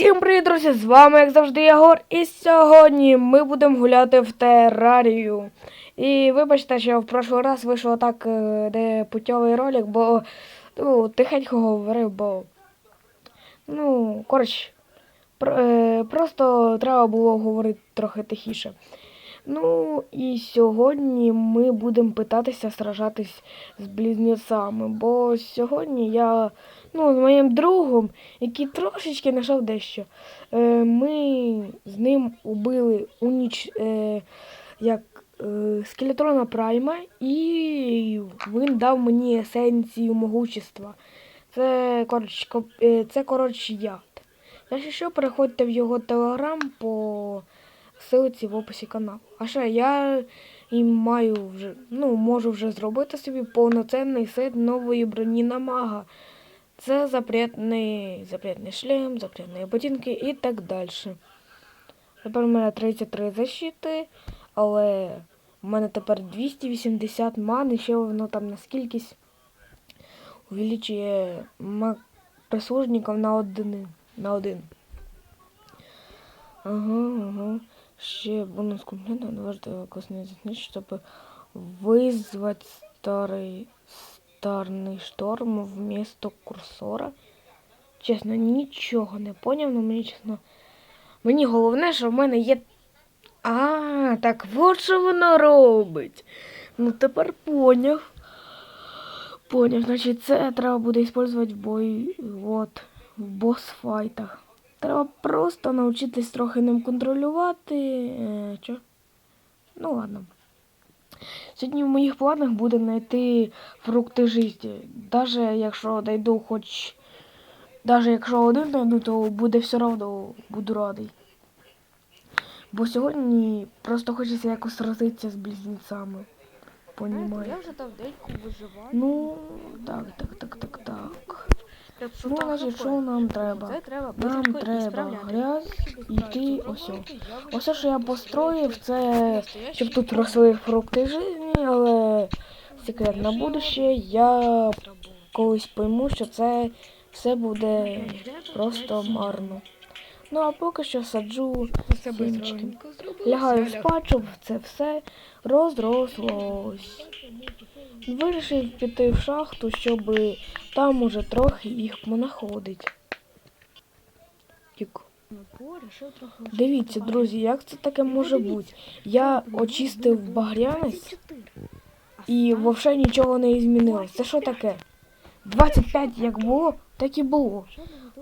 Всім привіт, друзі! З вами, як завжди, Ягор. І сьогодні ми будемо гуляти в терарію. І вибачте, що в прошлий раз вийшло так, е, де путьовий ролик, бо ну, тихенько говорив, бо. Ну, коротше, е, просто треба було говорити трохи тихіше. Ну, і сьогодні ми будемо питатися сражатись з близнецами, бо сьогодні я ну, з моїм другом, який трошечки знайшов дещо. Е, ми з ним убили уніч, е, як е, скелетрона Прайма, і він дав мені есенцію могущества. Це, коротше, е, це коротше яд. Якщо що, переходьте в його телеграм по ссылці в описі каналу. А ще я і маю вже, ну, можу вже зробити собі повноцінний сет нової броні на мага. Це запретний, запретний шлем, запретні ботинки і так далі. Тепер у мене 33 защити, але в мене тепер 280 ман, і ще воно там на скількись увеличує прислужників на один. На один. Ага, ага. Ще бонус комплекту важливо косний знищити, щоб визвати старий старний шторм вмісто курсора. Чесно, нічого не поняв, але мені чесно. Мені головне, що в мене є. А, так от що воно робить. Ну тепер поняв. Поняв, значить це треба буде використовувати в бої. От, в босс-файтах. Треба просто навчитись трохи ним контролювати. Е, чо? Ну ладно. Сьогодні в моїх планах буде знайти фрукти житті. Даже якщо знайду хоч. Даже якщо один знайду, то буде все одно буду радий. Бо сьогодні просто хочеться якось сразитися з близнецами. Понімаю. Я вже давненько виживаю. Ну, так, так, так, так, так. Ну, значить, що нам треба? Нам треба грязь, йти ось. Ось що я построїв, це щоб тут росли фрукти житті, але секрет на будущее я колись пойму, що це все буде просто марно. Ну а поки що саджу сімечки. Лягаю спати, щоб це все розрослось. Вирішив піти в шахту, щоб там уже трохи їх понаходить. Тік. Дивіться, друзі, як це таке може бути? Я очистив багрянець і вовше нічого не змінилось. Це що таке? 25 як було, так і було.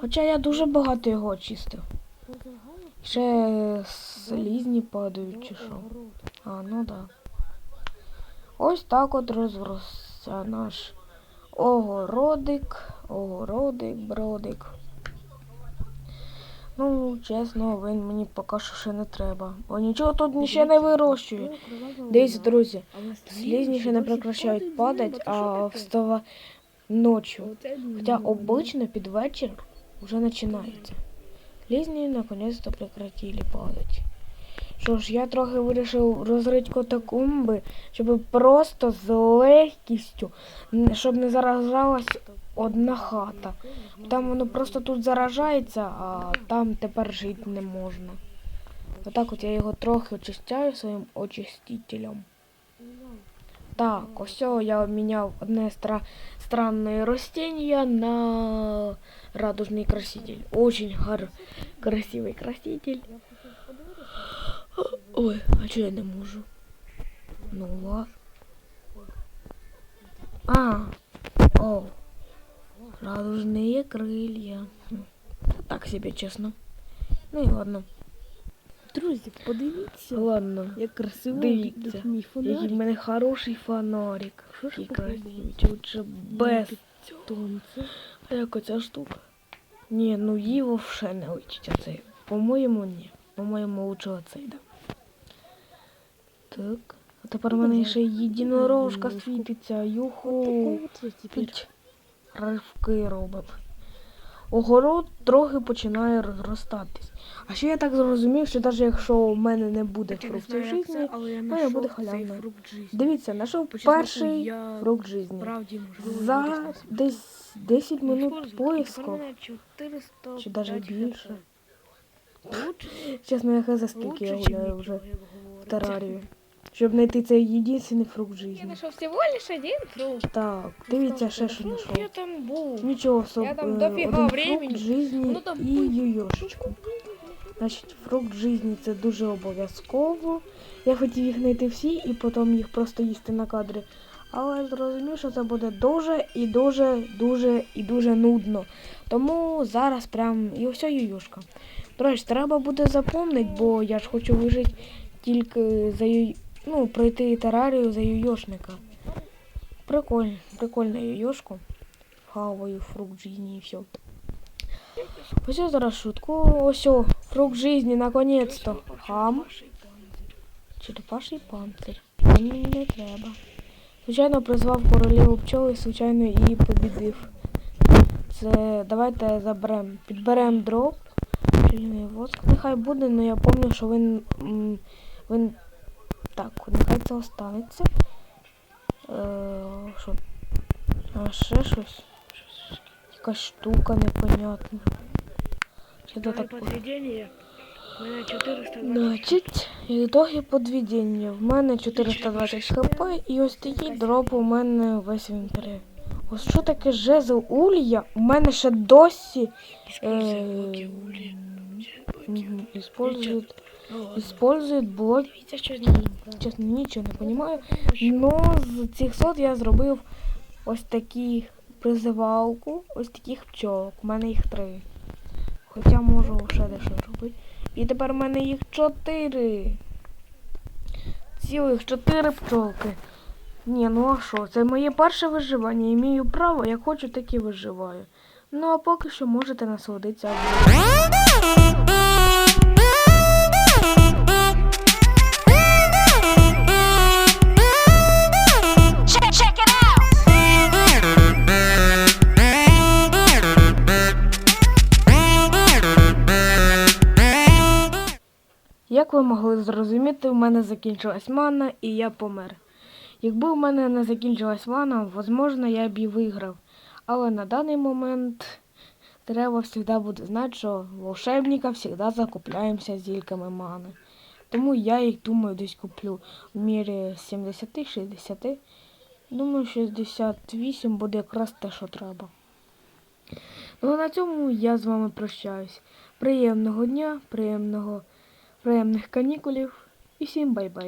Хоча я дуже багато його очистив. Ще слізні падають чи що. А, ну да. Ось так от розросся наш огородик, огородик, бродик. Ну, чесно, він мені поки що ще не треба. Бо нічого тут ще не вирощує. Дивіться, друзі, слізні ще не прекращають падати, а встава ночі. Хоча обично під вечір вже починається. Слізні наконець-то прекратили падати. Що ж, я трохи вирішив розрити катакомби, щоб просто з легкістю, щоб не заражалась одна хата. Там воно просто тут заражається, а там тепер жити не можна. Отак от я його трохи очищаю своїм очистителем. Так, ось я обміняв одне стра... странне растение на радужний краситель. Очень гар... красивий краситель. Ой, а чого я не можу? Ну ладно. А, о, радужные крылья. Так себе, чесно. Ну і ладно. Друзі, подивіться, Ладно. як красиво Дивіться, мій Який в мене хороший фонарик. Що ж красивий. Чи лучше без Тонце. А як оця штука? Ні, ну її вовше не личить оцей. По-моєму, ні. По-моєму, лучше оцей, да. Так. А тепер в мене ще єдинорожка світиться. Юху. Ривки робимо. Огород трохи починає розростатись. А ще я так зрозумів, що навіть якщо у мене не буде фруктів житті, але я буду фрукт житті. дивіться, знайшов перший я фрукт житті. За десь 10 Ну, минут 400 Чи п'ять більше. Чесно, я хз скільки я гуляю вже в терарію. Щоб знайти цей єдиний фрукт Я знайшов всього лише один фрукт. Так, дивіться, ще що знайшов. Я там був. Нічого собі. Я там е, дофіга один времени. фрукт жизни Ну, там і юйошечку. Значить, фрукт жизни це дуже обов'язково. Я хотів їх знайти всі і потім їх просто їсти на кадрі. Але зрозумів, що це буде дуже і дуже, дуже і дуже нудно. Тому зараз прям і все ююшка. До речі, треба буде запомнити, бо я ж хочу вижити тільки за ю... ну, пройти терарію за юйошника. Прикольно, прикольно юйошку. Хаваю фрукт жизни і все. Я зараз шутку. Ось фрукт жизни, наконец-то. Хам. Черепаший панцир. Мені не треба. Звичайно, призвав королеву пчоли, звичайно, і побідив. Це давайте заберемо. Підберемо дроб. Пильний воск. Нехай буде, але я пам'ятаю, що він. він. Так, нехай це останеться. Е, що? А ще щось. Якась штука непонятна. Що це таке? подведение. У меня 400 Значить, ітоги подведення. В мене 420 хп і ось такий дроп у мене весь інвентарі. Ось що таке жезл улья? У мене ще досі е, мгм, использують блок. Дивіться, що з. Чесно, нічого не розумію. Ну, з цих сот я зробив ось такі призивалку, ось таких пчолок. У мене їх три. Хоча можу ще дещо зробити. І тепер у мене їх чотири. Цілих чотири пчолки. Ні, ну а що? Це моє перше виживання. І маю право, як хочу, так і виживаю. Ну а поки що можете насолодитися. Як ви могли зрозуміти, у мене закінчилась мана і я помер. Якби у мене не закінчилась мана, можливо, я б і виграв. Але на даний момент треба завжди буде знати, що волшебника завжди закупляємося зільками мани. Тому я їх думаю десь куплю в мірі 70-60. Думаю, 68 буде якраз те, що треба. Ну а на цьому я з вами прощаюсь. Приємного дня, приємного приємних канікулів і всім бай-бай.